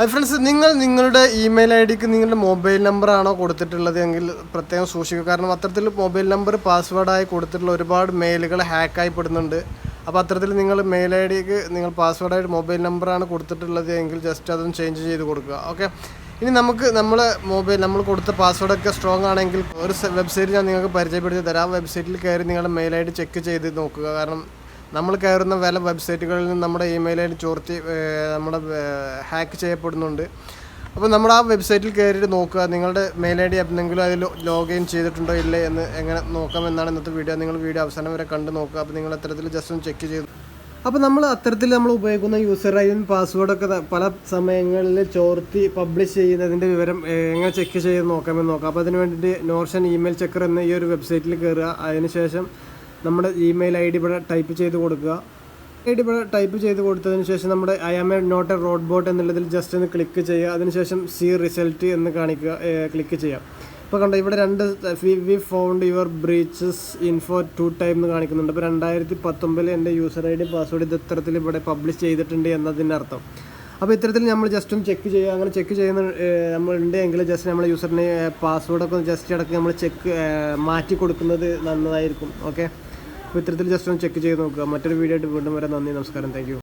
അത് ഫ്രണ്ട്സ് നിങ്ങൾ നിങ്ങളുടെ ഇമെയിൽ ഐ ഡിക്ക് നിങ്ങളുടെ മൊബൈൽ നമ്പറാണോ കൊടുത്തിട്ടുള്ളത് എങ്കിൽ പ്രത്യേകം സൂക്ഷിക്കുക. കാരണം അത്തരത്തിൽ മൊബൈൽ നമ്പർ പാസ്വേഡായി കൊടുത്തിട്ടുള്ള ഒരുപാട് മെയിലുകൾ ഹാക്കായി പെടുന്നുണ്ട്. അപ്പോൾ അത്തരത്തിൽ നിങ്ങൾ മെയിൽ ഐ ഡിക്ക് നിങ്ങൾ പാസ്വേഡായിട്ട് മൊബൈൽ നമ്പറാണ് കൊടുത്തിട്ടുള്ളത് എങ്കിൽ ജസ്റ്റ് അതൊന്ന് ചേഞ്ച് ചെയ്ത് കൊടുക്കുക. ഓക്കെ ഇനി നമുക്ക് നമ്മൾ മൊബൈൽ നമ്മൾ കൊടുത്ത പാസ്വേഡൊക്കെ സ്ട്രോങ് ആണെങ്കിൽ ഒരു വെബ്സൈറ്റ് ഞാൻ നിങ്ങൾക്ക് പരിചയപ്പെടുത്തി തരാം. ആ വെബ്സൈറ്റിൽ കയറി നിങ്ങളുടെ മെയിൽ ഐ ഡി ചെക്ക് ചെയ്ത് നോക്കുക. കാരണം നമ്മൾ കയറുന്ന വില വെബ്സൈറ്റുകളിൽ നിന്ന് നമ്മുടെ ഇമെയിൽ ഐ ഡി ചോർത്തി നമ്മുടെ ഹാക്ക് ചെയ്യപ്പെടുന്നുണ്ട്. അപ്പോൾ നമ്മൾ ആ വെബ്സൈറ്റിൽ കയറിയിട്ട് നോക്കുക നിങ്ങളുടെ മെയിൽ ഐ ഡി എന്തെങ്കിലും അതിൽ ലോഗിൻ ചെയ്തിട്ടുണ്ടോ ഇല്ലേ എന്ന് എങ്ങനെ നോക്കാമെന്നാണ് ഇന്നത്തെ വീഡിയോ. നിങ്ങൾ വീഡിയോ അവസാനം വരെ കണ്ട് നോക്കുക അപ്പോൾ നിങ്ങൾ അത്തരത്തിൽ ജസ്റ്റ് ഒന്ന് ചെക്ക് ചെയ്ത് അപ്പോൾ നമ്മൾ അത്തരത്തിൽ നമ്മൾ ഉപയോഗിക്കുന്ന യൂസർ ഐ ഡി പാസ്വേഡൊക്കെ പല സമയങ്ങളിൽ ചോർത്തി പബ്ലിഷ് ചെയ്യുന്നതിന്റെ വിവരം എങ്ങനെ ചെക്ക് ചെയ്ത് നോക്കാമെന്ന് നോക്കാം. അപ്പോൾ അതിന് വേണ്ടിയിട്ട് നോർഷൻ ഇമെയിൽ ചെക്കർ എന്ന ഈ ഒരു വെബ്സൈറ്റിൽ കയറുക. അതിനുശേഷം നമ്മുടെ ഇമെയിൽ ഐ ഡി ഇവിടെ ടൈപ്പ് ചെയ്ത് കൊടുക്കുക. ഐ ഡി ഇവിടെ ടൈപ്പ് ചെയ്ത് കൊടുത്തതിന് ശേഷം നമ്മുടെ I am a not a robot എന്നുള്ളതിൽ ജസ്റ്റ് ഒന്ന് ക്ലിക്ക് ചെയ്യുക. അതിനുശേഷം സി റിസൾട്ട് എന്ന് കാണിക്കുക ക്ലിക്ക് ചെയ്യാം. ഇപ്പോൾ കണ്ടോ ഇവിടെ രണ്ട് we found your breaches info two time എന്ന് കാണിക്കുന്നുണ്ട്. അപ്പോൾ രണ്ടായിരത്തി പത്തൊമ്പതിൽ എന്റെ യൂസർ ഐ ഡി പാസ്വേഡ് ഇത് ഇത്തരത്തിൽ ഇവിടെ പബ്ലിഷ് ചെയ്തിട്ടുണ്ട് എന്നതിന്റെ അർത്ഥം അപ്പോൾ ഇത്തരത്തിൽ നമ്മൾ ജസ്റ്റ് ഒന്ന് ചെക്ക് ചെയ്യുക. അങ്ങനെ ചെക്ക് ചെയ്യുന്ന നമ്മൾ ഉണ്ട് എങ്കിൽ ജസ്റ്റ് നമ്മൾ യൂസറിന് പാസ്വേഡൊക്കെ ജസ്റ്റ് ഇടയ്ക്ക് നമ്മൾ ചെക്ക് മാറ്റി കൊടുക്കുന്നത് നല്ലതായിരിക്കും ഓക്കെ അപ്പോൾ ഇത്തരത്തിൽ ജസ്റ്റ് ഒന്ന് ചെക്ക് ചെയ്ത് നോക്കുക. മറ്റൊരു വീഡിയോ ആയിട്ട് വീണ്ടും വരാം. നന്ദി നമസ്കാരം. താങ്ക്